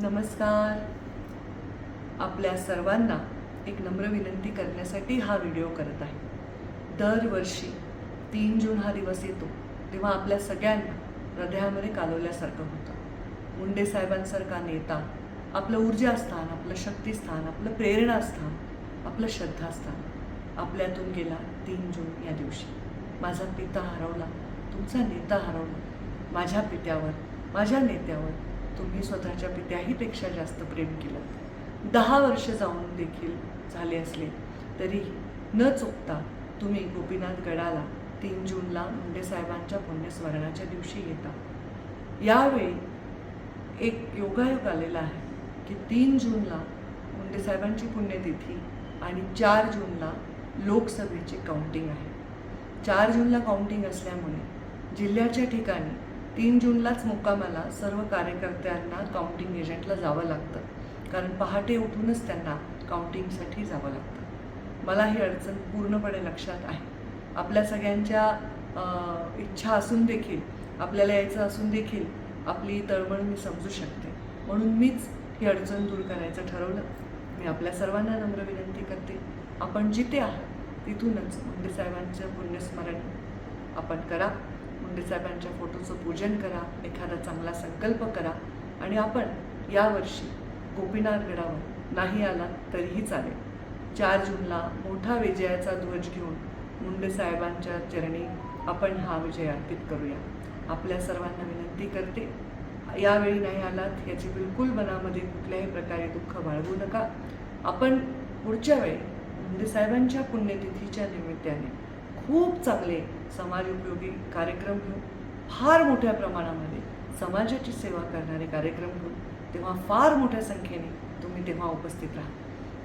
नमस्कार. आपल्या सर्वांना एक नम्र विनंती करण्यासाठी हा व्हिडिओ करत आहे. दरवर्षी तीन जून हा दिवस येतो तेव्हा आपल्या सगळ्यांना हृदयामध्ये कालवल्यासारखं होतं. मुंडे साहेबांसारखा नेता आपलं ऊर्जास्थान आपलं शक्तिस्थान आपलं प्रेरणास्थान आपलं श्रद्धास्थान आपल्यातून गेला तीन जून या दिवशी. माझा पिता हरवला तुमचा नेता हरवला माझ्या पित्यावर माझ्या नेत्यावर तुम्ही स्वतःच्या पित्याहीपेक्षा जास्त प्रेम केलं. दहा वर्ष जाऊन देखील झाले असले तरी न चुकता तुम्ही गोपीनाथ गडाला तीन जूनला मुंडे साहेबांच्या पुण्यस्मरणाच्या दिवशी येता. यावेळी एक योगायोग आलेला आहे की तीन जूनला मुंडे साहेबांची पुण्यतिथी आणि चार जूनला लोकसभेची काउंटिंग आहे. चार जूनला काउंटिंग असल्यामुळे जिल्ह्याच्या ठिकाणी तीन जूनलाच मुक्कामाला सर्व कार्यकर्त्यांना काउंटिंग एजंटला जावं लागतं. कारण पहाटे उठूनच त्यांना काउंटिंगसाठी जावं लागतं. मला ही अडचण पूर्णपणे लक्षात आहे. आपल्या सगळ्यांच्या इच्छा असून देखील आपल्याला यायचं असून देखील आपली तळमळ मी समजू शकते. म्हणून मीच ही अडचण दूर करायचं ठरवलं. मी आपल्या सर्वांना नम्र विनंती करते. आपण जिथे आहात तिथूनच मुंडे साहेबांचं पुण्यस्मरण आपण करा. मुंडे साहेबांच्या फोटोचं पूजन करा एखादा चांगला संकल्प करा आणि आपण यावर्षी गोपीनाथ गडावर नाही आला तरीही चालेल. चार जूनला मोठा विजयाचा ध्वज घेऊन मुंडे साहेबांच्या चरणी आपण हा विजय अर्पित करूया. आपल्या सर्वांना विनंती करते यावेळी नाही आलात याची बिलकुल मनामध्ये कुठल्याही प्रकारे दुःख बाळगू नका. आपण पुढच्या वेळी मुंडे साहेबांच्या पुण्यतिथीच्या निमित्ताने खूप चांगले समाज उपयोगी कार्यक्रम घेऊ फार मोठ्या प्रमाणामध्ये समाजाची सेवा करणारे कार्यक्रम घेऊ तेव्हा फार मोठ्या संख्येने तुम्ही तेव्हा उपस्थित राहा.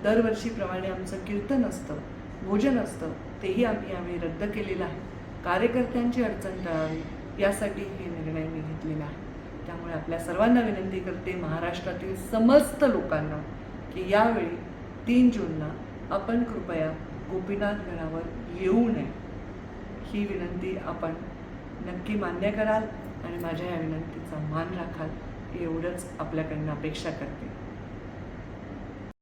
दरवर्षीप्रमाणे आमचं कीर्तन असतं भोजन असतं तेही आम्ही आम्ही रद्द केलेलं आहे. कार्यकर्त्यांची अडचण टाळावी यासाठी हे निर्णय मी घेतलेला आहे. त्यामुळे आपल्या सर्वांना विनंती करते महाराष्ट्रातील समस्त लोकांना की यावेळी तीन जूनला आपण कृपया गोपीनाथ गडावर येऊ नये. ही विनंती आपण नक्की मान्य कराल आणि माझ्या या विनंतीचा मान राखाल एवढंच आपल्याकडनं अपेक्षा करते.